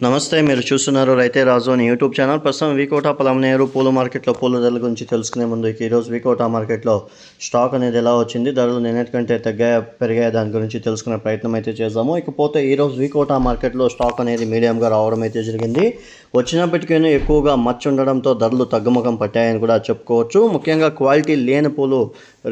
నమస్తే మీరు చూస్తున్నారు రైతే రాజు అని యూట్యూబ్ ఛానల్. ప్రస్తుతం వికోట పొలంనేరు పూల మార్కెట్లో పూల ధరల గురించి తెలుసుకునే ముందు ఈరోజు వికోట మార్కెట్లో స్టాక్ అనేది ఎలా వచ్చింది ధరలు నిన్నటికంటే తగ్గా పెరిగాయి దాని గురించి తెలుసుకునే ప్రయత్నం అయితే చేద్దాము. ఇకపోతే ఈరోజు వికోట మార్కెట్లో స్టాక్ అనేది మీడియంగా రావడం అయితే జరిగింది. వచ్చినప్పటికీ ఎక్కువగా మచ్చ ఉండడంతో ధరలు తగ్గుముఖం పట్టాయని కూడా చెప్పుకోవచ్చు. ముఖ్యంగా క్వాలిటీ లేని పూలు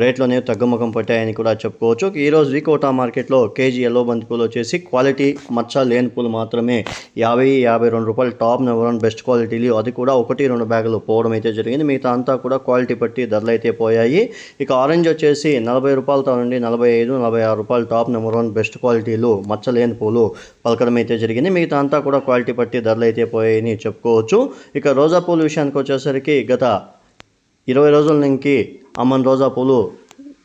రేట్లోనే తగ్గుముఖం పట్టాయని కూడా చెప్పుకోవచ్చు. ఈరోజు వికోట మార్కెట్లో కేజీ ఎల్లో బంతి పూలు వచ్చేసి క్వాలిటీ మచ్చ లేని పూలు మాత్రమే యాభై యాభై రెండు రూపాయలు టాప్ నెంబర్ వన్ బెస్ట్ క్వాలిటీలు అది కూడా ఒకటి రెండు బ్యాగులు పోవడం అయితే జరిగింది. మిగతా అంతా కూడా క్వాలిటీ బట్టి ధరలు అయితే పోయాయి. ఇక ఆరెంజ్ వచ్చేసి నలభై రూపాయలతో నుండి నలభై ఐదు నలభై ఆరు రూపాయలు టాప్ నెంబర్ వన్ బెస్ట్ క్వాలిటీలు మచ్చలేని పూలు పలకడం అయితే జరిగింది. మిగతా అంతా కూడా క్వాలిటీ బట్టి ధరలు అయితే పోయాయని చెప్పుకోవచ్చు. ఇక రోజా పూల విషయానికి వచ్చేసరికి గత ఇరవై రోజుల నుంచి అమ్మన్ రోజా పూలు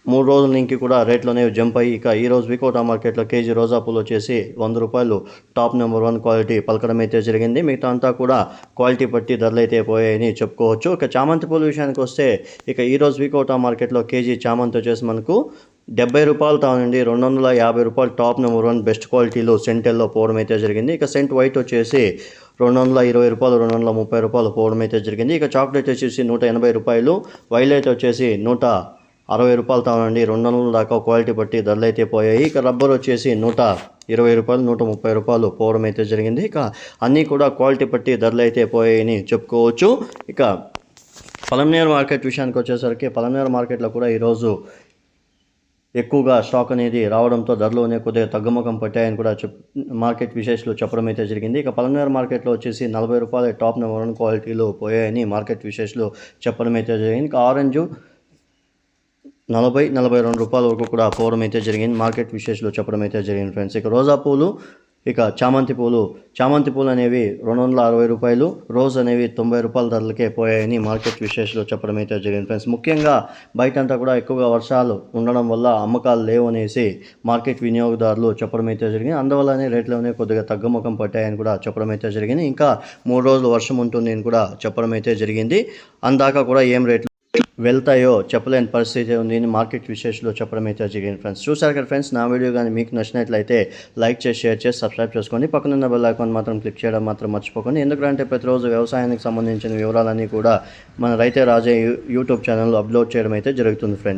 మూడు రోజుల నుంచి కూడా రేట్లు అనేవి జంప్ అయ్యి ఇక ఈరోజు వికోటా మార్కెట్లో కేజీ రోజా పూలు వచ్చేసి వంద రూపాయలు. టాప్ నెంబర్ వన్ క్వాలిటీ పలకడం అయితే జరిగింది. మిగతా అంతా కూడా క్వాలిటీ బట్టి ధరలు అయితే పోయాయని చెప్పుకోవచ్చు. ఇక చామంతి పూల విషయానికి వస్తే ఇక ఈరోజు వికోటా మార్కెట్లో కేజీ చామంతి వచ్చేసి మనకు డెబ్బై రూపాయలు తానండి. రెండు వందల యాభై రూపాయలు టాప్ నెంబర్ వన్ బెస్ట్ క్వాలిటీలో సెంటెల్లో పోవడం అయితే జరిగింది. ఇక సెంట్ వైట్ వచ్చేసి రెండు వందల ఇరవై రూపాయలు రెండు వందల ముప్పై రూపాయలు పోవడం అయితే జరిగింది. ఇక చాక్లెట్ వచ్చేసి నూట ఎనభై రూపాయలు. వైలెట్ వచ్చేసి నూట అరవై రూపాయలు తాగండి. రెండు వందల దాకా క్వాలిటీ బట్టి ధరలు అయితే పోయాయి. ఇక రబ్బర్ వచ్చేసి నూట ఇరవై రూపాయలు నూట ముప్పై రూపాయలు పోవడం అయితే జరిగింది. ఇక అన్నీ కూడా క్వాలిటీ బట్టి ధరలు అయితే పోయాయని చెప్పుకోవచ్చు. ఇక పలమనేరు మార్కెట్ విషయానికి వచ్చేసరికి పలమనేరు మార్కెట్లో కూడా ఈరోజు ఎక్కువగా స్టాక్ అనేది రావడంతో ధరలోనే కొద్దిగా తగ్గుముఖం పట్టాయని కూడా చెప్ మార్కెట్ విశేషాలు చెప్పడం అయితే జరిగింది. ఇక పలమనేరు మార్కెట్లో వచ్చేసి నలభై రూపాయల టాప్ నెంబర్ వన్ క్వాలిటీలో పోయాయని మార్కెట్ విశేషాలు చెప్పడం అయితే జరిగింది. ఇక ఆరెంజ్ నలభై నలభై రెండు రూపాయల వరకు కూడా పోవడం అయితే జరిగింది. మార్కెట్ విశేషాలు చెప్పడం అయితే జరిగింది ఫ్రెండ్స్. ఇక రోజా పూలు ఇక చామంతి పూలు. చామంతి పూలు అనేవి రెండు వందల అరవై రూపాయలు రోజ్ అనేవి తొంభై రూపాయల ధరలకే పోయాయని మార్కెట్ విశేషాలు చెప్పడం అయితే జరిగింది ఫ్రెండ్స్. ముఖ్యంగా బయటంతా కూడా ఎక్కువగా వర్షాలు ఉండడం వల్ల అమ్మకాలు లేవు అనేసి మార్కెట్ వినియోగదారులు చెప్పడం అయితే జరిగింది. అందువల్లనే రేట్లోనే కొద్దిగా తగ్గుముఖం పట్టాయని కూడా చెప్పడం అయితే జరిగింది. ఇంకా మూడు రోజులు వర్షం ఉంటుంది అని కూడా చెప్పడం అయితే జరిగింది. అందాక కూడా ఏం రేట్లు వెళ్తాయో చెప్పలేని పరిస్థితి ఉంది అని మార్కెట్ విశేషాలు చెప్పడం అయితే జరిగింది ఫ్రెండ్స్ చూసారు కదా ఫ్రెండ్స్ నా వీడియో కానీ మీకు నచ్చినట్లయితే లైక్ చేసి షేర్ చేసి సబ్స్క్రైబ్ చేసుకోండి పక్కనున్న బెల్ ఐకాన్ మాత్రం క్లిక్ చేయడం మాత్రం మర్చిపోకండి. ఎందుకంటే ప్రతిరోజు వ్యవసాయానికి సంబంధించిన వివరాలన్నీ కూడా మన రైతే రాజే యూట్యూబ్ ఛానల్లో అప్లోడ్ చేయడం అయితే జరుగుతుంది ఫ్రెండ్స్